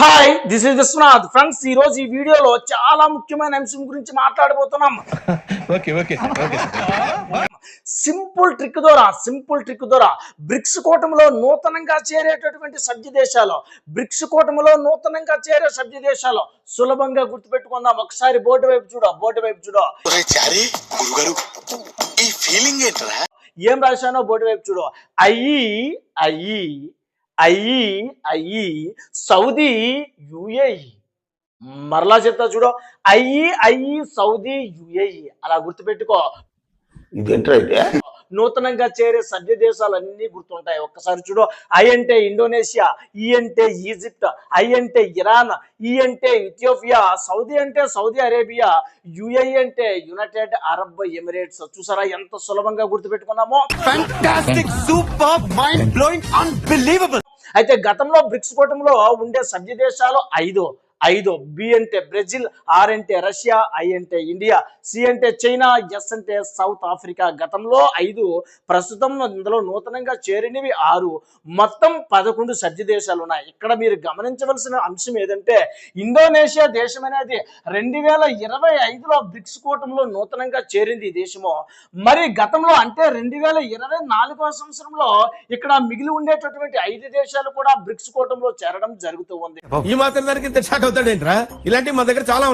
Hi this is Viswanath friends ఈ రోజు ఈ వీడియోలో చాలా ముఖ్యమైన అంశం గురించి మాట్లాడబోతున్నాం. Okay okay okay simple trick ద్వారా సింపుల్ ట్రిక్ ద్వారా బ్రిక్స్ కూటమిలో నూతనంగా చేరేటటువంటి సభ్య దేశాలు బ్రిక్స్ కూటమిలో నూతనంగా చేరే సభ్య దేశాలు సులభంగా గుర్తుపెట్టుకుందాం. ఒకసారి బోర్డు వైపు చూడ బోర్డు వైపు చూడ. ఒరే చారీ గురుగారు ఈ ఫీలింగ్ ఏంట్రా? ఏం రాశానో బోర్డు వైపు చూడు. అయ్యి అయ్యి అయ్యి అయ్యి సౌదీ యుఏఈ మరలా చెప్తా చూడు. అయ్యి అయ్యి సౌదీ యుఏఈ అలా గుర్తుపెట్టుకో. నూతనంగా చేరే సభ్య దేశాలన్నీ గుర్తుంటాయి. ఒక్కసారి చూడు. ఐ అంటే ఇండోనేషియా ఈ అంటే ఈజిప్ట్ ఐ అంటే ఇరాన్ ఈ అంటే ఇథియోపియా సౌదీ అంటే సౌదీ అరేబియా యుఏఈ అంటే యునైటెడ్ అరబ్ ఎమిరేట్స్. చూసారా ఎంత సులభంగా గుర్తుపెట్టుకున్నామో? Fantastic super mind blowing unbelievable అయితే గతంలో బ్రిక్స్ కూటమిలో ఉండే సభ్య దేశాలు ఐదు. ఐదు బి అంటే బ్రెజిల్ ఆర్ అంటే రష్యా ఐ అంటే ఇండియా సి అంటే చైనా ఎస్ అంటే సౌత్ ఆఫ్రికా. గతంలో ఐదు ప్రస్తుతం ఇందులో నూతనంగా చేరినవి ఆరు. మొత్తం పదకొండు సభ్య దేశాలు ఉన్నాయి ఇక్కడ మీరు గమనించవలసిన అంశం ఏదంటే ఇండోనేషియా దేశం అనేది రెండు వేల ఇరవై ఐదులో బ్రిక్స్ కూటమిలో నూతనంగా చేరింది ఈ దేశము. మరి గతంలో అంటే రెండు వేల ఇరవై నాలుగవ సంవత్సరంలో ఇక్కడ మిగిలి ఉండేటటువంటి ఐదు దేశాలు కూడా బ్రిక్స్ కూటమిలో చేరడం జరుగుతూ ఉంది. ఈ మాత్రం దానికి ఇంత అవుతాడేంట్రా ఇలాంటివి మా దగ్గర చాలా ఉన్నాయి.